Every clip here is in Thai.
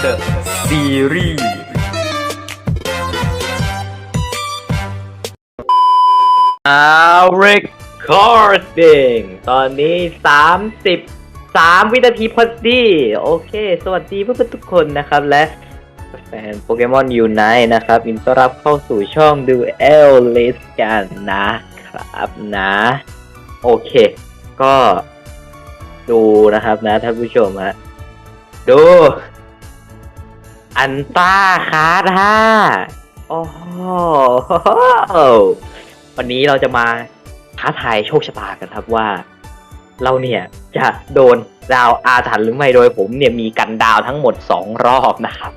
เดอะซีรีส์เอาเรคคอร์ดิ้งตอนนี้33วินาทีพอดี โอเค สวัสดีเพื่อนๆทุกคนนะครับและแฟนโปเกมอนยูไนนะครับยินต้อนรับเข้าสู่ช่องดูเอลลิสกันนะครับนะ โอเค ก็ดูนะครับนะท่านผู้ชมฮะดู อันต้าคาร์ดห้าโอ้โหวันนี้เราจะมาท้าทายโชคชะตากันครับว่า เราเนี่ยจะโดนดาวอาถรรพ์หรือไม่โดยผมเนี่ยมีกันดาวทั้งหมดสองรอบนะครับ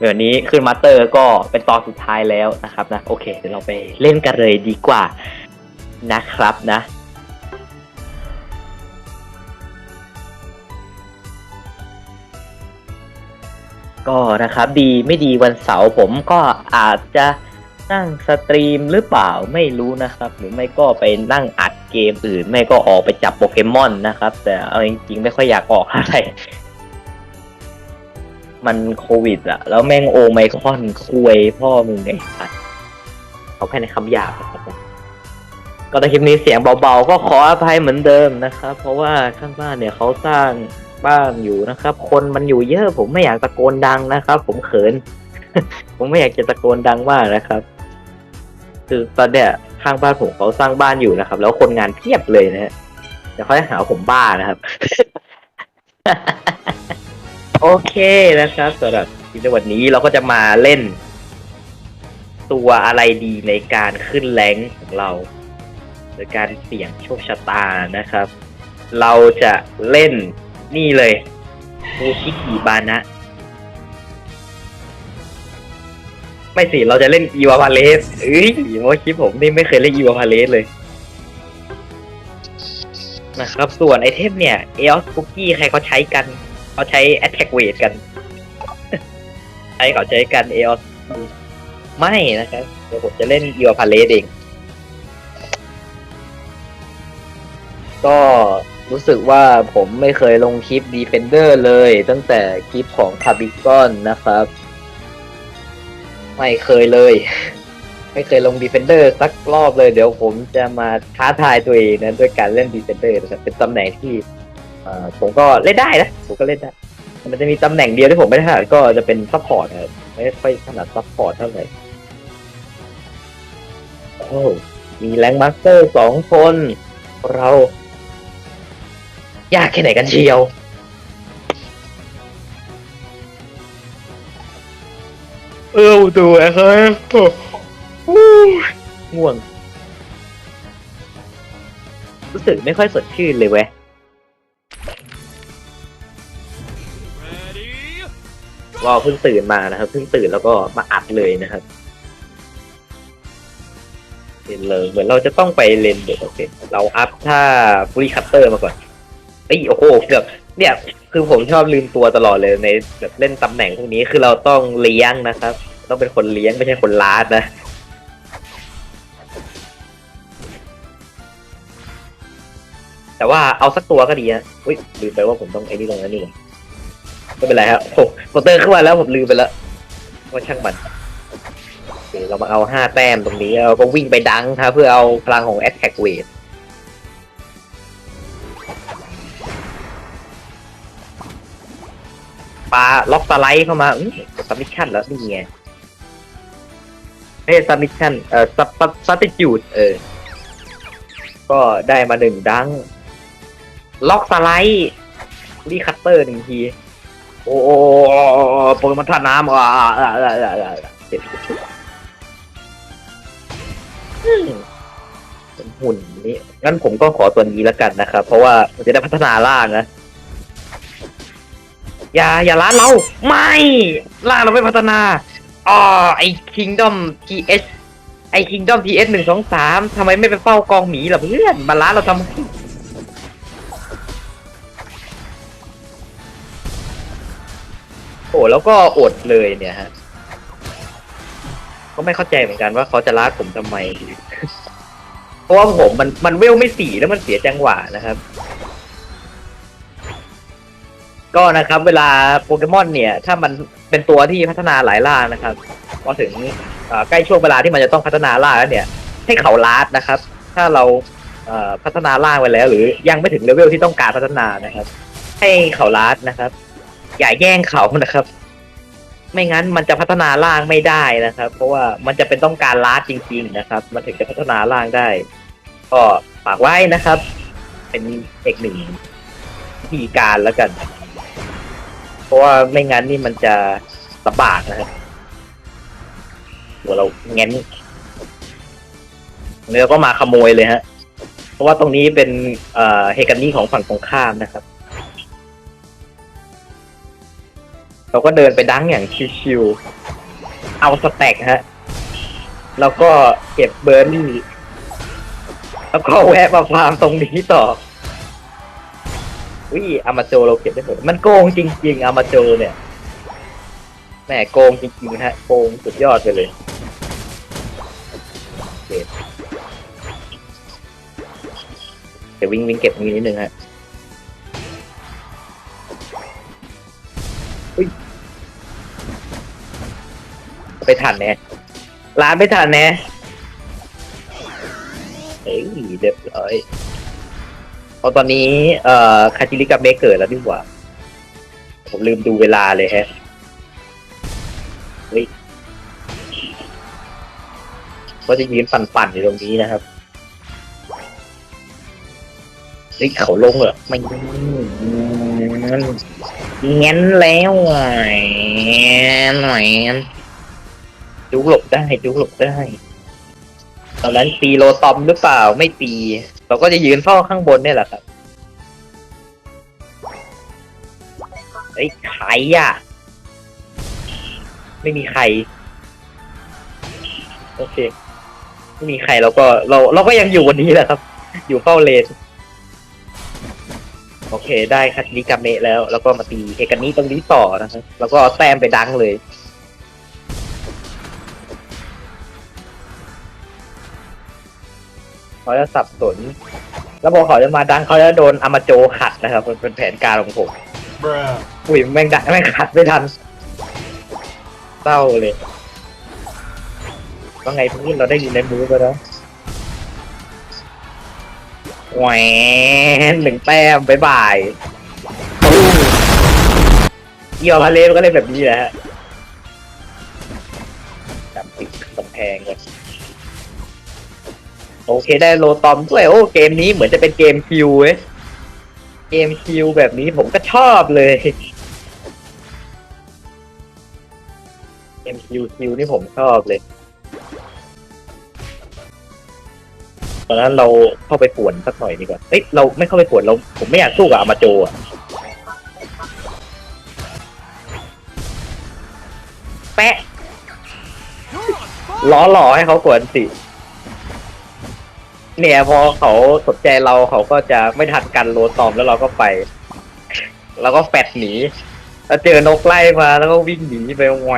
เดี๋ยวนี้ขึ้นมาเตอร์ก็เป็นตอนสุดท้ายแล้วนะครับนะ โอเค เดี๋ยวเราไปเล่นกันเลยดีกว่านะครับนะ ก็นะครับดีไม่ดีวันเสาร์ผมก็อาจจะนั่งสตรีมหรือเปล่าไม่รู้นะครับ หรือไม่ก็ไปนั่งอัดเกมอื่น ไม่ก็ออกไปจับโปเกมอนนะครับ แต่เอาจริงๆไม่ค่อยอยากออกเท่าไรมันโควิดอะแล้วแม่งโอไมคอนคุยพ่อมึงไงสัตว์เอาแค่ในคำหยาบนะครับก็ในคลิปนี้เสียงเบาๆ ก็ขออภัยเหมือนเดิมนะครับ เพราะว่าข้างบ้านเนี่ยเขาสร้าง บ้านอยู่นะครับ คนมันอยู่เยอะผมไม่อยากตะโกนดังนะครับ ผมเขิน ผมไม่อยากจะตะโกนดังมากนะครับ คือตอนเนี้ยข้างบ้านผมเขาสร้างบ้านอยู่นะครับ แล้วคนงานเพียบเลยนะฮะเดี๋ยวเขาจะหาผมบ้านะครับ โอเคนะครับสำหรับในวันนี้เราก็จะมาเล่น ตัวอะไรดีในการขึ้นแรงของเราโดยการเสี่ยงโชคชะตานะครับ เราจะเล่น นี่เลยมูชิกิบานะ ไม่สิ เราจะเล่นอีวาพาเลสเอ้ยโมชิผมนี่ไม่เคยเล่นอีวาพาเลสเลย นะครับ ส่วนไอเทมเนี่ย เออสปุกกี้ใครเขาใช้กัน เขาใช้ Attack Weight กันใช้เขาใช้กันเออสไม่นะครับ เดี๋ยวผมจะเล่นอีวาพาเลสเอง ก็ รู้สึกว่าผมไม่เคยลงคลิป Defender เลย ตั้งแต่คลิปของคาบิกอนนะครับ ไม่เคยเลย ไม่เคยลง Defender สักรอบเลย เดี๋ยวผมจะมาท้าทายตัวเองนะด้วยการเล่น Defender นะครับเป็นตำแหน่งที่ผมก็เล่นได้นะ ผมก็เล่นได้ มันจะมีตำแหน่งเดียวที่ผมไม่ถนัดก็จะเป็นซัพพอร์ตนะครับไม่ค่อยถนัดซัพพอร์ตเท่าไหร่โอ้มีแรงมาสเตอร์สองคน เรา ยากแค่ไหนกันเชียว เออตัวเฮ้ยง่วง รู้สึกไม่ค่อยสดชื่นเลยเว้ย ก็เพิ่งตื่นมานะครับเพิ่งตื่นแล้วก็มาอัดเลยนะครับเล่นเลยเหมือนเราจะต้องไปเลนเด็กโอเค เราอัพท่าฟรีคัตเตอร์มาก่อน เอ้ยโอ้โหเกือบเนี่ย คือผมชอบลืมตัวตลอดเลยในแบบเล่นตำแหน่งพวกนี้คือเราต้องเลี้ยงนะครับ ต้องเป็นคนเลี้ยงไม่ใช่คนลาดนะแต่ว่าเอาสักตัวก็ดีนะอุ้ยลืมไปว่าผมต้องไอ้นี่ลงแล้วนี่เลยไม่เป็นไรครับโอ้โปรเตอร์ขึ้นมาแล้วผมลืมไปแล้วว่าช่างมันเรามาเอาห้าแต้มตรงนี้เราก็วิ่งไปดังครับเพื่อเอาพลังของ Attack Weight ปลาล็อกสไลด์เข้ามาอืมซับมิชชั่นแล้วนี่ไงเอ้ซับมิชชั่นเอ่อซับซับติจูดเออ ก็ได้มาหนึ่งดัง ล็อกสไลด์รีคัตเตอร์หนึ่งที โอ้โหโปรแกรมท่าน้ำอ่าอ่าอ่าอ่าอ่าเจ็บหุ่นนี่งั้นผมก็ขอตัวนี้แล้วกันนะครับ เพราะว่าจะได้พัฒนาล่างนะ อย่าอย่าล้าเราไม่ล่าเราไม่พัฒนาอ๋อไอ Kingdom TS ไอ Kingdom TS หนึ่งสองสามทำไมไม่ไปเฝ้ากองหมีล่ะเพื่อนมาล้าเราทำไมโอ้แล้วก็อดเลยเนี่ยฮะก็ไม่เข้าใจเหมือนกันว่าเขาจะลาผมทำไม เพราะว่าผมมันมันเวลไม่สีแล้วมันเสียจังหวะนะครับ ก็นะครับเวลาโปเกมอนเนี่ย ถ้ามันเป็นตัวที่พัฒนาหลายล่านะครับพอถึงเอ่อใกล้ช่วงเวลาที่มันจะต้องพัฒนาล่าแล้วเนี่ย ให้เขาลาดนะครับ ถ้าเราเอ่อพัฒนาล่างไปแล้ว หรือยังไม่ถึงเลเวลที่ต้องการพัฒนานะครับ ให้เขาลาดนะครับ อย่าแย่งเขานะครับ ไม่งั้นมันจะพัฒนาล่างไม่ได้นะครับ เพราะว่ามันจะเป็นต้องการลาดจริง ๆ นะครับ มันถึงจะพัฒนาล่างได้ ก็ฝากไว้นะครับ เป็นเอกหนึ่งวิธีการแล้วกัน เพราะว่าไม่งั้นนี่มันจะลำบากนะครับหัวเราเง้นเนื้อก็มาขโมยเลยฮะ เพราะว่าตรงนี้เป็นเอ่อเฮกันนี่ของฝั่งตรงข้ามนะครับ เราก็เดินไปดังอย่างชิวๆเอาสแต็กฮะ แล้วก็เก็บเบอร์นี่ แล้วก็แวะมาฟาร์มตรงนี้ต่อ วิอามาโจเราเก็บได้หมดมันโกงจริงๆอามาโจเนี่ยแหมโกงจริงๆฮะโกงสุดยอดไปเลยเคเดี๋ยววิ่งวิ่งเก็บตรงนี้นิดนึงฮะไปทันแน่ร้านไม่ทันแน่เฮ้ยเรียบร้อย เอาตอนนี้เอ่อคาจิริกับเมเกิดแล้วดีกว่า ผมลืมดูเวลาเลยฮะเฮ้ยก็จะยืนปั่นๆอยู่ตรงนี้นะครับเฮ้ยเขาลงเหรอไม่งั้นงั้นแล้วไงหน่อยจุกหลบได้จุกหลบได้ ตอนนั้นตีโลตอมหรือเปล่าไม่ตี เราก็จะยืนเฝ้าข้างบนเนี่ยแหละครับไอ้ยใครอะ ไม่มีใคร โอเค ไม่มีใครเราก็เราเราก็ยังอยู่วันนี้แหละครับ อยู่เฝ้าเลนโอเค ได้คัตนิกาเมะแล้ว แล้วก็มาตีเฮกันนี้ตรงนี้ต่อนะครับ แล้วก็แต้มไปดังเลย เขาจะสับสน แล้วพอเขาจะมาดังเขาจะโดนอามาโจขัดนะครับมันเป็นแผนการของผม Bruh. อุ้ยแม่งดังแม่งขัดไม่ทันเศร้าเลยว่าไงพี่เราได้ยินในมือไปแล้วแหวนหนึ่งแต้มบายบายตุ้มเกี่ยวพาเลมันก็เลยแบบนี้แหละฮะจับปิดกำแพงเลย โอเคได้โลตอมด้วยโอ้เกมนี้เหมือนจะเป็นเกมคิวเว้ยเกมคิวแบบนี้ผมก็ชอบเลย เกมคิวคิวนี่ผมชอบเลยตอนนั้นเราเข้าไปป่วนสักหน่อยดีกว่าเอ้ยเราไม่เข้าไปป่วนเราผมไม่อยากสู้กับอามาโจอะแปะล้อหล่อให้เขากวนสิ เนี่ยพอเขาสนใจเราเขาก็จะไม่ทันกันโลตอมแล้วเราก็ไป แล้วก็แฟดหนี แล้วเจอนกไล่มาแล้วก็วิ่งหนีไปแหว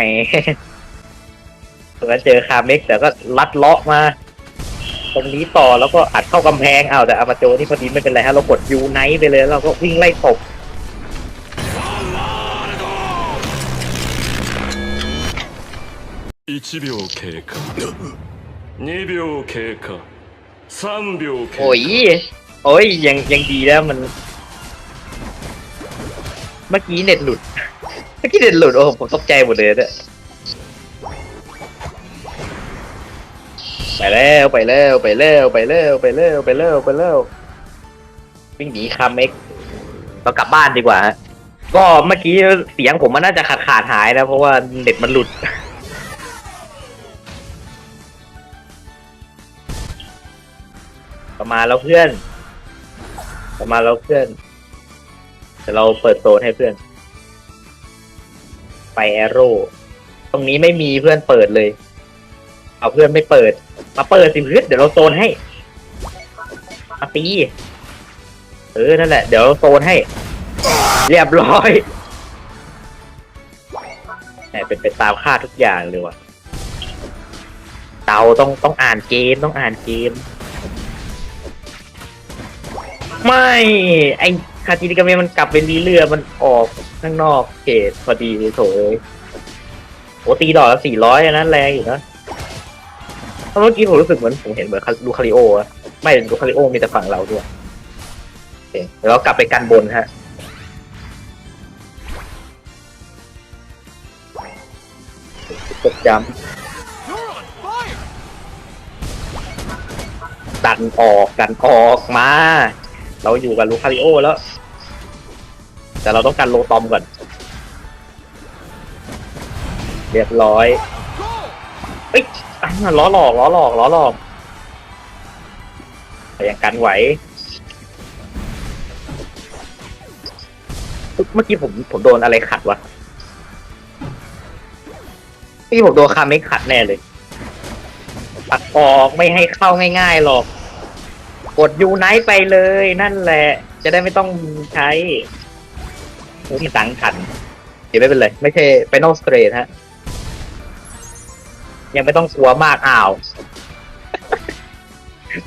แล้วเจอคาเม็กแต่ก็ลัดเลาะมา ตรงนี้ต่อแล้วก็อัดเข้ากำแพงเอาวแต่อามาโจนี่พอดีไม่เป็นไรฮะเรากดยูไนท์ไปเลยแล้วเราก็วิ่งไล่ตบ 1秒経过2秒経过 3秒โอ้ยโอ้ยยังยังดีแล้วมัน เมื่อกี้เน็ตหลุด เมื่อกี้เน็ตหลุดโอ้ผมตกใจหมดเลยเนี่ยไปแล้วไปแล้วไปแล้วไปแล้วไปแล้วไปแล้วไปแล้ววิ่งหนีคาเม็กเรากลับบ้านดีกว่าก็เมื่อกี้เสียงผมมันน่าจะขาดขาดหายนะเพราะว่าเน็ตมันหลุด ประมาณแล้วเพื่อน ประมาณแล้วเพื่อนเดี๋ยวเราเปิดโซนให้เพื่อน ไปแอโร่ตรงนี้ไม่มีเพื่อนเปิดเลย เอาเพื่อนไม่เปิด มาเปิดสิเพื่อนเดี๋ยวเราโซนให้มาตีเออนั่นแหละ เดี๋ยวเราโซนให้ เรียบร้อยแหมเป็นไปตามคาดทุกอย่างเลยว่ะเตาต้องต้องอ่านเกมต้องอ่านเกม ไม่ ไอคาจินิกาเมะมันกลับไปรีเรือมันออกข้างนอกเขตพอดีโถเอ้ยโอ้ตีดอกละสี่ร้อยนนั้นแรงอยู่นะเพราะเมื่อกี้ผมรู้สึกเหมือนผมเห็นเหมือนลูคาริโออะไม่ลูคาริโอมีแต่ฝั่งเราด้วยโอเคเดี๋ยวเรากลับไปกันบนฮะตกย้ำดันออกดันออกมา เราอยู่กับลูคาริโอแล้ว แต่เราต้องการโลตอมก่อน เรียบร้อยเอ้ยอะล้อหลอกล้อหลอกล้อหลอกแต่ยังกันไหวเมื่อกี้ผมผมโดนอะไรขัดวะพี่ผมโดนคาเมกขัดแน่เลยปัดออกไม่ให้เข้าง่ายๆหรอก กดยูไนท์ไปเลยนั่นแหละ จะได้ไม่ต้องใช้โอ้ยตังค์ขันเดี๋ยวไม่เป็นไรไม่ใช่ไปนอกสเตรทฮะ ยังไม่ต้องกลัวมากอ้าว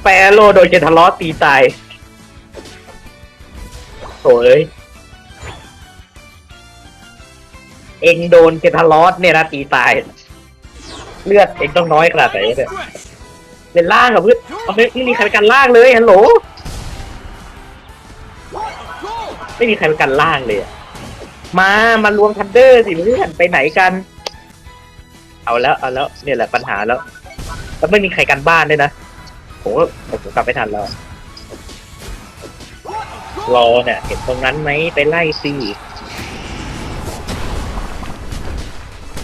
แปรโลโดนเจทะเลาะตีตายโถเอ้ยเองโดนเกทาลอสเนี่ยนะตีตาย เลือดเองต้องน้อยขนาดไหนเนี่ย เล่นล่างกับเพื่อนเอาไม่ไม่มีใครไปกันล่างเลยฮัลโหลไม่มีใครไปกันล่างเลยอะมามารวมทันเดอร์สิเพื่อนไปไหนกัน เอาแล้วเอาแล้วเนี่ยแหละปัญหาแล้วแล้วไม่มีใครกันบ้านด้วยนะผมก็ผมกลับไม่ทันแล้วรอเนี่ยเห็นตรงนั้นไหมไปไล่สิ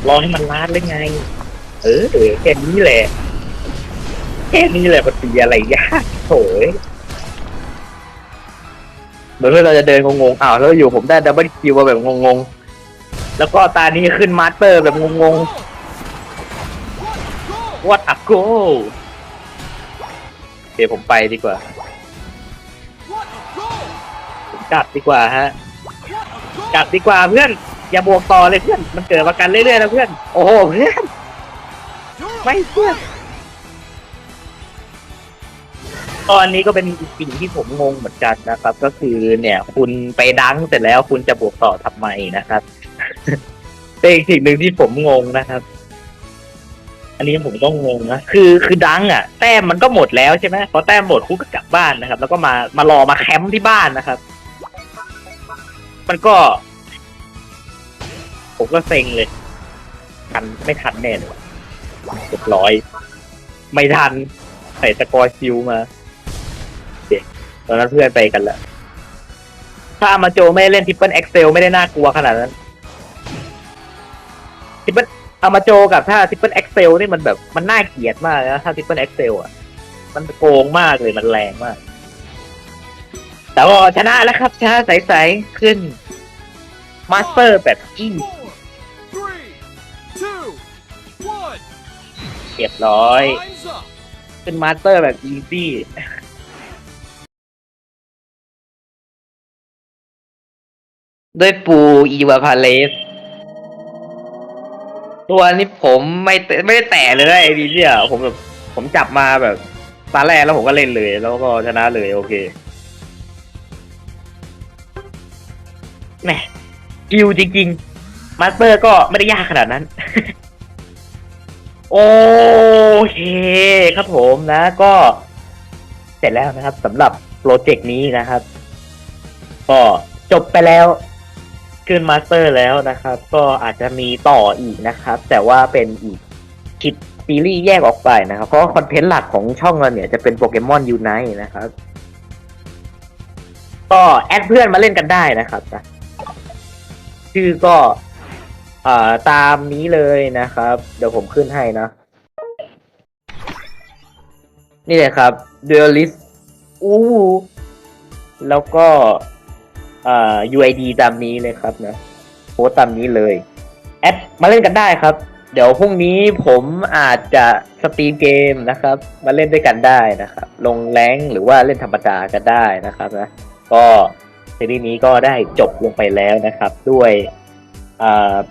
รอให้มันลาดเลยไง เออแค่นี้แหละ แค่นี้แหละมันตีอะไรยากโถยเหมือนเพื่อนเราจะเดินงงๆอ้าวแล้วอยู่ผมได้ดับเบิลคิวมาแบบงงๆ แล้วก็ตานี้ขึ้นมาสเตอร์แบบงงๆ What a go โอเคผมไปดีกว่าผมกลับดีกว่าฮะกลับดีกว่าเพื่อน อย่าบวกต่อเลยเพื่อน มันเกิดมากันเรื่อยๆนะเพื่อน โอ้โหเพื่อน ไม่เพื่อน ตอนนี้ก็เป็นอีกสิ่งที่ผมงงเหมือนกันนะครับ ก็คือเนี่ย คุณไปดังเสร็จแล้วคุณจะบวกต่อทำไมนะครับเป็นอีกสิ่งหนึ่งที่ผมงงนะครับ อันนี้ผมก็งงนะคือคือดังอะ แต้มมันก็หมดแล้วใช่ไหมพอแต้มหมดคุก็กลับบ้านนะครับ แล้วก็มามารอมาแคมป์ที่บ้านนะครับ มันก็ ผมก็เซ็งเลยทันไม่ทันแน่เลยเรียบร้อย ไม่ทันใส่สกอร์ซิลมา ตอนนั้นเพื่อนไปกันแล้วถ้ามาโจไม่ได้เล่นทิปเปิลเอ็กเซลไม่ได้น่ากลัวขนาดนั้นทิปเปิลเอามาโจกับถ้าทิปเปิลเอ็กเซลนี่มันแบบมันน่าเกลียดมากนะถ้าทิปเปิลเอ็กเซลอะ มันโกงมากเลยมันแรงมาก แต่ว่าชนะแล้วครับชนะใสๆขึ้นมาสเตอร์แบบอี้เรียบร้อย เป็นมาสเตอร์แบบอีซี่ ด้วยปูอีวาพาเลส ตัวนี้ผมไม่แตไม่ได้แตะเลยไอ้ดีเนี่ยผมแบบผมจับมาแบบตาแรกแล้วผมก็เล่นเลย แล้วก็ชนะเลยโอเคแหมกิวจริงๆ มาสเตอร์ก็ไม่ได้ยากขนาดนั้น โอเคครับผมนะก็ เสร็จแล้วนะครับสำหรับโปรเจกต์นี้นะครับ ก็จบไปแล้ว ขึ้นมาสเตอร์แล้วนะครับ ก็อาจจะมีต่ออีกนะครับ แต่ว่าเป็นอีกคลิปซีรีส์แยกออกไปนะครับ เพราะว่าคอนเทนต์หลักของช่องเราเนี่ยจะเป็นโปเกมอนยูไนนะครับ ก็แอดเพื่อนมาเล่นกันได้นะครับนะชื่อก็อ่าตามนี้เลยนะครับ เดี๋ยวผมขึ้นให้นะ นี่เลยครับ Duelist อู้ แล้วก็ อ่า UID ตามนี้เลยครับนะโพสต์ตามนี้เลย แอดมาเล่นกันได้ครับ เดี๋ยวพรุ่งนี้ผมอาจจะสตรีมเกมนะครับ มาเล่นด้วยกันได้นะครับ ลงแรงหรือว่าเล่นธรรมดากันได้นะครับนะก็ซีรีส์นี้ก็ได้จบลงไปแล้วนะครับ ด้วย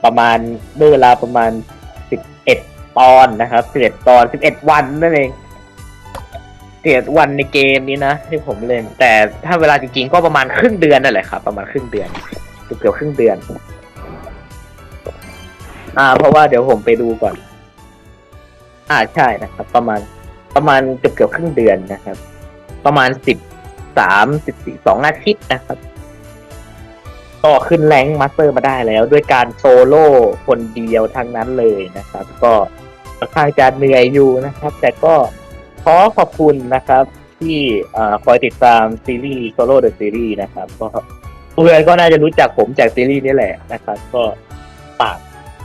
ประมาณด้วยเวลาประมาณ 11 ตอนนะครับ11ตอน 11 วันนั่นเอง 11วันในเกมนี้นะที่ผมเล่น แต่ถ้าเวลาจริงๆก็ประมาณครึ่งเดือนนั่นแหละครับ ประมาณครึ่งเดือนเกือบๆครึ่งเดือน อ่า เพราะว่าเดี๋ยวผมไปดูก่อน อ่าใช่นะครับ ประมาณประมาณเกือบเกือบครึ่งเดือนนะครับ ประมาณสิบสามสิบสี่สองอาทิตย์นะครับก็ขึ้นแรงมาสเตอร์มาได้แล้ว ด้วยการโซโล่คนเดียวทั้งนั้นเลยนะครับ ก็ค่อนข้างจะเหนื่อยอยู่นะครับ แต่ก็ ขอขอบคุณนะครับ ที่คอยติดตามซีรีส์โซโล่เดอะซีรีส์นะครับ ก็เพื่อนก็น่าจะรู้จักผมจากซีรีส์นี้แหละนะครับ ก็ฝาก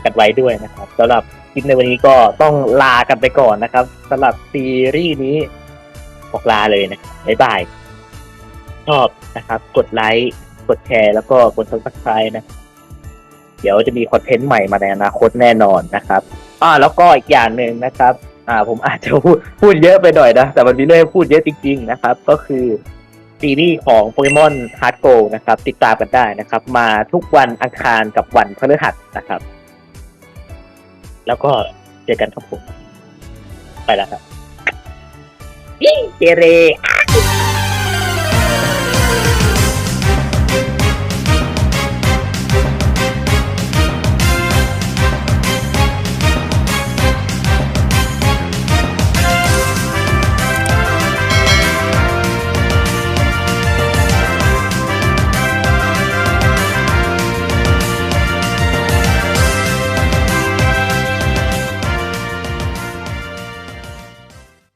กันไว้ด้วยนะครับสำหรับคลิปในวันนี้ก็ต้องลากันไปก่อนนะครับสำหรับซีรีส์นี้บอกลาเลยนะครับบ๊ายบายชอบนะครับ กดไลค์กดแชร์แล้วก็กด subscribe นะเดี๋ยวจะมีคอนเทนต์ใหม่มาในอนาคตแน่นอนนะครับอ่าแล้วก็อีกอย่างหนึ่งนะครับ อ่าผมอาจจะพูดพูดเยอะไปหน่อยนะ แต่มันมีเรื่องให้พูดเยอะจริง ๆ นะครับ ก็คือซีรีส์ของโปเกมอนฮาร์ดโกนะครับ ติดตามกันได้นะครับ มาทุกวันอังคารกับวันพฤหัสนะครับ แล้วก็เจอกันครับผม ไปแล้วครับเจเร